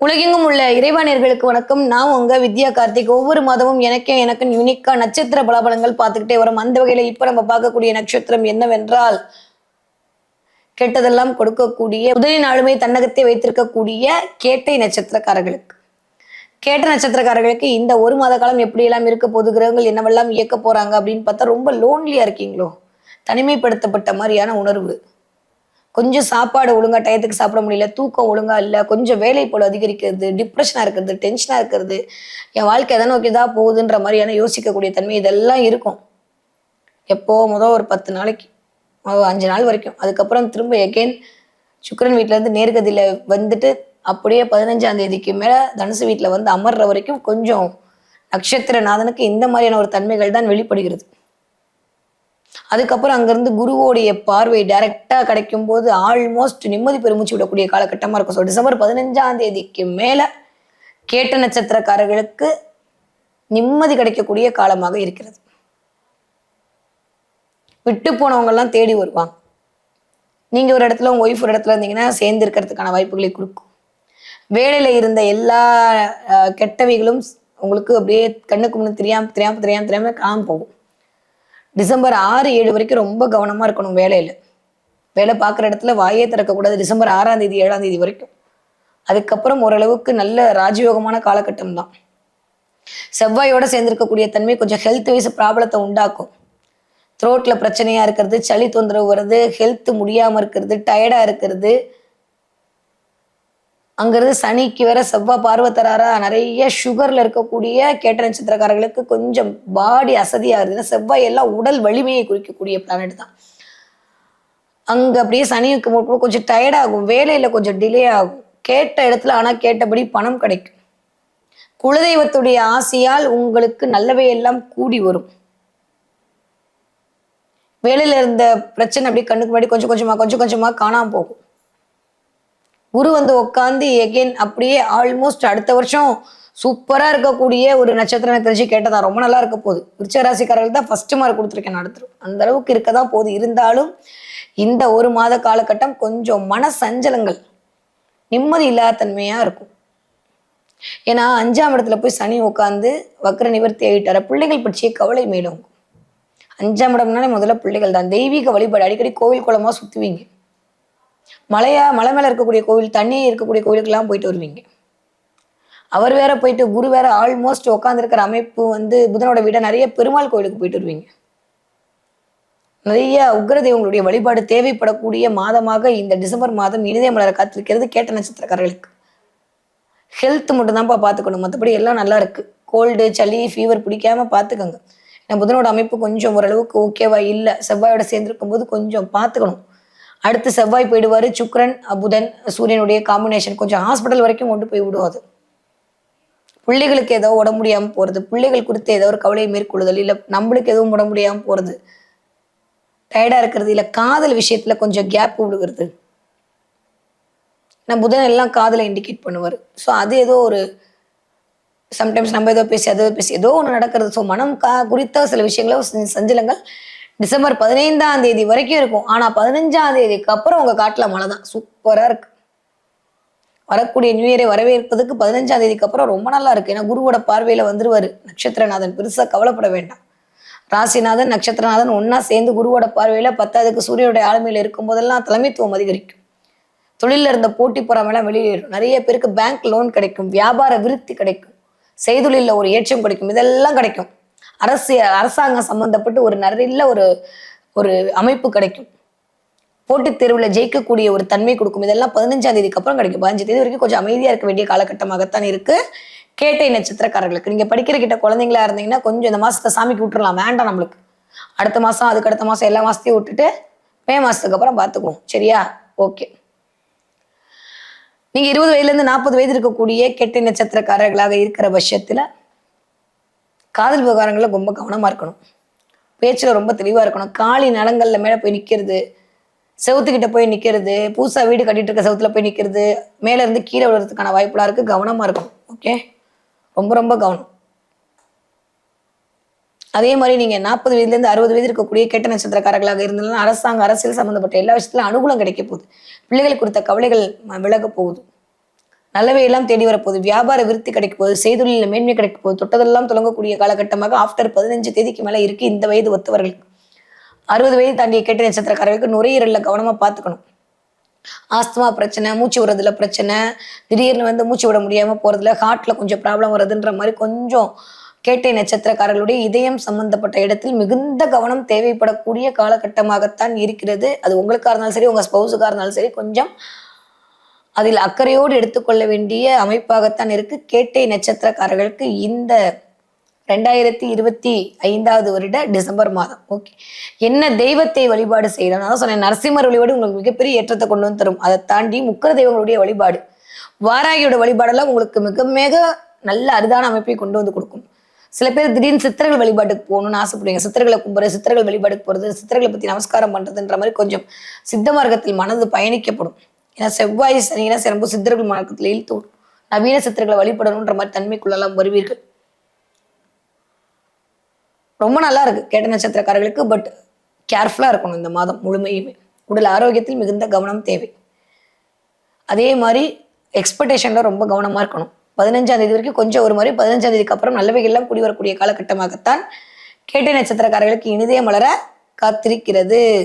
உலகெங்கும் உள்ள இறைவானியர்களுக்கு வணக்கம். நான் உங்க வித்யா கார்த்திக். ஒவ்வொரு மாதமும் எனக்கும் எனக்கு யூனிக்கா நட்சத்திர பலாபலங்கள் பார்த்துக்கிட்டே வரும். அந்த வகையில இப்ப நம்ம பார்க்கக்கூடிய நட்சத்திரம் என்னவென்றால் கெட்டதெல்லாம் கொடுக்கக்கூடிய உதவி நாளுமே தன்னகத்தை வைத்திருக்கக்கூடிய கேட்டை நட்சத்திரக்காரர்களுக்கு. கேட்ட நட்சத்திரக்காரர்களுக்கு இந்த ஒரு மாத காலம் எப்படியெல்லாம் இருக்க போது கிரகங்கள் என்னவெல்லாம் இயக்க போறாங்க அப்படின்னு பார்த்தா ரொம்ப லோன்லியா இருக்கீங்களோ? தனிமைப்படுத்தப்பட்ட மாதிரியான உணர்வு. கொஞ்சம் சாப்பாடு ஒழுங்காக டயத்துக்கு சாப்பிட முடியல தூக்கம் ஒழுங்காக இல்லை கொஞ்சம் வேலை போல அதிகரிக்கிறது டிப்ரெஷனாக இருக்கிறது டென்ஷனாக இருக்கிறது என் வாழ்க்கை எதை நோக்கி தான் போகுதுன்ற மாதிரியான யோசிக்கக்கூடிய தன்மை இதெல்லாம் இருக்கும். எப்போ? முதல் ஒரு பத்து நாளைக்கு அஞ்சு நாள் வரைக்கும். அதுக்கப்புறம் திரும்ப எகெயின் சுக்கரன் வீட்டிலேருந்து நேர்கதியில் வந்துட்டு அப்படியே பதினஞ்சாம் தேதிக்கு மேலே தனுசு வீட்டில் வந்து அமர்ற வரைக்கும் கொஞ்சம் நட்சத்திரநாதனுக்கு இந்த மாதிரியான ஒரு தன்மைகள் தான் வெளிப்படுகிறது. அதுக்கப்புறம் அங்கேருந்து குருவோடைய பார்வை டைரக்டா கிடைக்கும் போது ஆல்மோஸ்ட் நிம்மதி பெருமூச்சு விடக்கூடிய காலகட்டமாக இருக்கும். ஸோ டிசம்பர் பதினஞ்சாம் தேதிக்கு மேலே கேட்ட நட்சத்திரக்காரர்களுக்கு நிம்மதி கிடைக்கக்கூடிய காலமாக இருக்கிறது. விட்டு போனவங்கெல்லாம் தேடி வருவாங்க. நீங்கள் ஒரு இடத்துல உங்கள் ஒய்ஃப் ஒரு இடத்துல இருந்தீங்கன்னா சேர்ந்து இருக்கிறதுக்கான வாய்ப்புகளை கொடுக்கும். வேலையில் இருந்த எல்லா கெட்டவைகளும் உங்களுக்கு அப்படியே கண்ணுக்கு முன்னு தெரியாமல் தெரியாமல் தெரியாமல் தெரியாமல் காணாம போகும். டிசம்பர் ஆறு ஏழு வரைக்கும் ரொம்ப கவனமாக இருக்கணும் வேலையில். வேலை பார்க்குற இடத்துல வாயே திறக்கக்கூடாது டிசம்பர் ஆறாம் தேதி ஏழாம் தேதி வரைக்கும். அதுக்கப்புறம் ஓரளவுக்கு நல்ல ராஜயோகமான காலகட்டம் தான். செவ்வாயோட சேர்ந்திருக்கக்கூடிய தன்மை கொஞ்சம் ஹெல்த் வைஸ் ப்ராப்ளத்தை உண்டாக்கும். த்ரோட்டில் பிரச்சனையாக இருக்கிறது சளி தொந்தரவு வருது ஹெல்த் முடியாமல் இருக்கிறது டயர்டாக இருக்கிறது அங்கிருந்து சனிக்கு வேற செவ்வாய் பார்வத்தராரா நிறைய சுகர்ல இருக்கக்கூடிய கேட்ட நட்சத்திரக்காரர்களுக்கு கொஞ்சம் பாடி அசதியாக ஏன்னா செவ்வாய் எல்லாம் உடல் வலிமையை குறிக்கக்கூடிய பிளானட் தான். அங்க அப்படியே சனிக்கு முன்பு கொஞ்சம் டயர்ட் ஆகும். வேலையில கொஞ்சம் டிலே ஆகும். கேட்ட இடத்துல ஆனா கேட்டபடி பணம் கிடைக்கும். குலதெய்வத்துடைய ஆசையால் உங்களுக்கு நல்லவையெல்லாம் கூடி வரும். வேலையில இருந்த பிரச்சனை அப்படியே கண்ணுக்கு முன்னாடி கொஞ்சம் கொஞ்சமா கொஞ்சம் கொஞ்சமா காணாம போகும். குரு வந்து உட்காந்து எகெயின் அப்படியே ஆல்மோஸ்ட் அடுத்த வருஷம் சூப்பராக இருக்கக்கூடிய ஒரு நட்சத்திரம் தெரிஞ்சு கேட்டதா ரொம்ப நல்லா இருக்க போகுது. விருச்சராசிக்காரர்கள் தான் ஃபர்ஸ்ட் மார்க் கொடுத்துருக்கேன் நடத்துறோம் அந்த அளவுக்கு இருக்க தான் போகுது. இருந்தாலும் இந்த ஒரு மாத காலகட்டம் கொஞ்சம் மன சஞ்சலங்கள் நிம்மதி இல்லாத தன்மையாக இருக்கும். ஏன்னா அஞ்சாம் இடத்துல போய் சனி உட்காந்து வக்கர நிவர்த்தி ஆகிட்டார பிள்ளைகள் பற்றிய கவலை மேலும் அஞ்சாம் இடம்னாலே முதல்ல பிள்ளைகள் தான். தெய்வீக வழிபாடு அடிக்கடி கோவில் குளமாக சுற்றுவீங்க மலையா மலை மேல இருக்கக்கூடிய கோவில் தண்ணி இருக்கக்கூடிய கோவிலுக்கெல்லாம் போயிட்டு வருவீங்க. அவர் வேற போயிட்டு குரு வேற ஆல்மோஸ்ட் உட்காந்துருக்கிற அமைப்பு வந்து புதனோட விட நிறைய பெருமாள் கோயிலுக்கு போயிட்டு வருவீங்க. நிறைய உக்ர தெய்வங்களுடைய வழிபாடு தேவைப்படக்கூடிய மாதமாக இந்த டிசம்பர் மாதம் இனிதே மலரை காத்திருக்கிறது கேட்ட நட்சத்திரக்காரர்களுக்கு. ஹெல்த் மட்டும் தான்ப்பா பார்த்துக்கணும் மற்றபடி எல்லாம் நல்லா இருக்கு. கோல்டு சளி ஃபீவர் பிடிக்காம பார்த்துக்கோங்க ஏன்னா புதனோட அமைப்பு கொஞ்சம் ஓரளவுக்கு ஓகேவா இல்லை. செவ்வாயோட சேர்ந்துருக்கும் போது கொஞ்சம் பார்த்துக்கணும் அடுத்து செவ்வாய் போயிடுவாரு சுக்கிரன் புதன் சூரியனுடைய காம்பினேஷன் கொஞ்சம் ஹாஸ்பிட்டல் வரைக்கும் கொண்டு போய் விடுவாது பிள்ளைகளுக்கு ஏதோ உடம்பு முடியாமல் போகிறது பிள்ளைகள் குறித்து ஏதோ ஒரு கவலையை மேற்கொள்ளுதல் இல்லை நம்மளுக்கு எதுவும் உடம்பு முடியாமல் போகிறது டயர்டா இருக்கிறது இல்லை காதல் விஷயத்துல கொஞ்சம் கேப் விழுகிறது நான் புதன் எல்லாம் காதலை இண்டிகேட் பண்ணுவார். ஸோ அது ஏதோ ஒரு சம்டைம்ஸ் நம்ம ஏதோ பேசி அதோ பேசி ஏதோ ஒன்று நடக்கிறது. ஸோ மனம் கா குறித்த சில விஷயங்கள ச- சஞ்சலங்கள் டிசம்பர் பதினைந்தாம் தேதி வரைக்கும் இருக்கும். ஆனால் பதினஞ்சாம் தேதிக்கு அப்புறம் உங்கள் காட்டில் மழை தான். சூப்பராக இருக்கு. வரக்கூடிய நியூ இயரை வரவேற்பதுக்கு பதினஞ்சாம் தேதிக்கு அப்புறம் ரொம்ப நல்லா இருக்கு. ஏன்னா குருவோட பார்வையில் வந்துருவார். நட்சத்திரநாதன். பெருசாக கவலைப்பட வேண்டாம். ராசிநாதன் நட்சத்திரநாதன் ஒன்றா சேர்ந்து குருவோட பார்வையில் பத்தாவதுக்கு சூரியனுடைய ஆளுமையில் இருக்கும் போதெல்லாம் தலைமைத்துவம் அதிகரிக்கும். தொழிலில் இருந்த போட்டி பொறாமைலாம் வெளியேறும். நிறைய பேருக்கு பேங்க் லோன் கிடைக்கும். வியாபார விருத்தி கிடைக்கும். செய்தொழிலில் ஒரு ஏற்றம் கிடைக்கும். இதெல்லாம் கிடைக்கும். அரசு அரசாங்கம் சம்பந்தப்பட்டு ஒரு நல்ல ஒரு ஒரு அமைப்பு கிடைக்கும். போட்டித் தேர்வில் ஜெயிக்கக்கூடிய ஒரு தன்மை கொடுக்கும். இதெல்லாம் பதினஞ்சாம் தேதிக்கு அப்புறம் கிடைக்கும். பதினஞ்சு தேதி வரைக்கும் கொஞ்சம் அமைதியாக இருக்க வேண்டிய காலகட்டமாகத்தான் இருக்குது கேட்டை நட்சத்திரக்காரர்களுக்கு. நீங்கள் படிக்கிற கிட்ட குழந்தைங்களா இருந்தீங்கன்னா கொஞ்சம் இந்த மாதத்தை சாமிக்கு விட்டுறலாம். வேண்டாம் நம்மளுக்கு. அடுத்த மாதம் அதுக்கு அடுத்த மாதம் எல்லா மாதத்தையும் விட்டுட்டு மே மாதத்துக்கு அப்புறம் பார்த்துக்குவோம். சரியா? ஓகே. நீங்கள் இருபது வயதுலேருந்து நாற்பது வயது இருக்கக்கூடிய கெட்டை நட்சத்திரக்காரர்களாக இருக்கிற பட்சத்தில் காதல் விவகாரங்களில் ரொம்ப கவனமாக இருக்கணும். பேச்சில் ரொம்ப தெளிவாக இருக்கணும். காலி நலங்களில் மேலே போய் நிற்கிறது செவுத்துக்கிட்ட போய் நிற்கிறது பூசா வீடு கட்டிட்டு இருக்க செவுத்துல போய் நிற்கிறது மேலேருந்து கீழே விழுறதுக்கான வாய்ப்புலாம் இருக்குது கவனமாக இருக்கணும். ஓகே? ரொம்ப ரொம்ப கவனம். அதே மாதிரி நீங்கள் நாற்பது வயதுலேருந்து அறுபது வயது இருக்கக்கூடிய கெட்ட நட்சத்திரக்காரர்களாக இருந்தாலும் அரசாங்கம் அரசியல் சம்மந்தப்பட்ட எல்லா விஷயத்திலும் அனுகூலம் கிடைக்க போகுது. பிள்ளைகள் குறித்த கவலைகள் ம- விலக போகுது. நல்லவையெல்லாம் தேடி வரப்போகுது. வியாபார விருத்தி கிடைக்க போகுது. செய்தொழில மேன்மை கிடைக்க போகுது. தொட்டதெல்லாம் தொடங்கக்கூடிய காலகட்டமாக ஆஃப்டர் பதினஞ்சு தேதிக்கு மேலே இருக்கு இந்த வயது ஒத்தவர்களுக்கு. அறுபது வயது தாண்டிய கேட்ட நட்சத்திரக்காரர்களுக்கு நுரையீரலில் கவனமாக பார்த்துக்கணும். ஆஸ்துமா பிரச்சனை மூச்சு விடுறதுல பிரச்சனை திடீர்னு வந்து மூச்சு விட முடியாமல் போகிறதுல ஹார்ட்டில் கொஞ்சம் ப்ராப்ளம் வருதுன்ற மாதிரி கொஞ்சம் கேட்டை நட்சத்திரக்காரர்களுடைய இதயம் சம்பந்தப்பட்ட இடத்தில் மிகுந்த கவனம் தேவைப்படக்கூடிய காலகட்டமாகத்தான் இருக்கிறது. அது உங்களுக்காக இருந்தாலும் சரி உங்கள் ஸ்பௌஸுக்காக இருந்தாலும் சரி கொஞ்சம் அதில் அக்கறையோடு எடுத்துக்கொள்ள வேண்டிய அமைப்பாகத்தான் இருக்கு. கேட்டை நட்சத்திரக்காரர்களுக்கு இந்த ரெண்டாயிரத்தி இருபத்தி ஐந்தாவது வருட டிசம்பர் மாதம். ஓகே. என்ன தெய்வத்தை வழிபாடு செய்யலாம்? நான் சொன்னேன் நரசிம்மர் வழிபாடு உங்களுக்கு மிகப்பெரிய ஏற்றத்தை கொண்டு வந்து தரும். அதை தாண்டி முக்கர தெய்வங்களுடைய வழிபாடு. வாராகியோட வழிபாடெல்லாம் உங்களுக்கு மிக மிக நல்ல அரிதான அமைப்பை கொண்டு வந்து கொடுக்கும். சில பேர் திடீர்னு சித்தர்கள் வழிபாட்டுக்கு போகணும்னு ஆசைப்படுவீங்க. சித்தர்களை கும்புறது சித்தர்கள் வழிபாட்டுக்கு போகிறது சித்தர்களை பற்றி நமஸ்காரம் பண்ணுறதுன்ற மாதிரி கொஞ்சம் சித்த மார்க்கத்தில் மனது பயணிக்கப்படும். ஏன்னா செவ்வாய் சனினா ரொம்ப சித்தர்கள் மார்க்கத்தில் இழுத்து விடும். நவீன சித்தர்களை வழிபடணுன்ற மாதிரி தன்மைக்குள்ளெல்லாம் வருவீர்கள். ரொம்ப நல்லா இருக்கு கேட்ட நட்சத்திரக்காரர்களுக்கு பட் கேர்ஃபுல்லாக இருக்கணும் இந்த மாதம் முழுமையுமே. உடல் ஆரோக்கியத்தில் மிகுந்த கவனம் தேவை. அதே மாதிரி எக்ஸ்பெக்டேஷனில் ரொம்ப கவனமாக இருக்கணும். பதினஞ்சாம் தேதி வரைக்கும் கொஞ்சம் ஒரு மாதிரி பதினஞ்சாம் தேதிக்கு அப்புறம் நல்லவைகள்லாம் கூடி வரக்கூடிய காலகட்டமாகத்தான் கேட்டை நட்சத்திரக்காரர்களுக்கு இனிதே மலர காத்திருக்கிறது.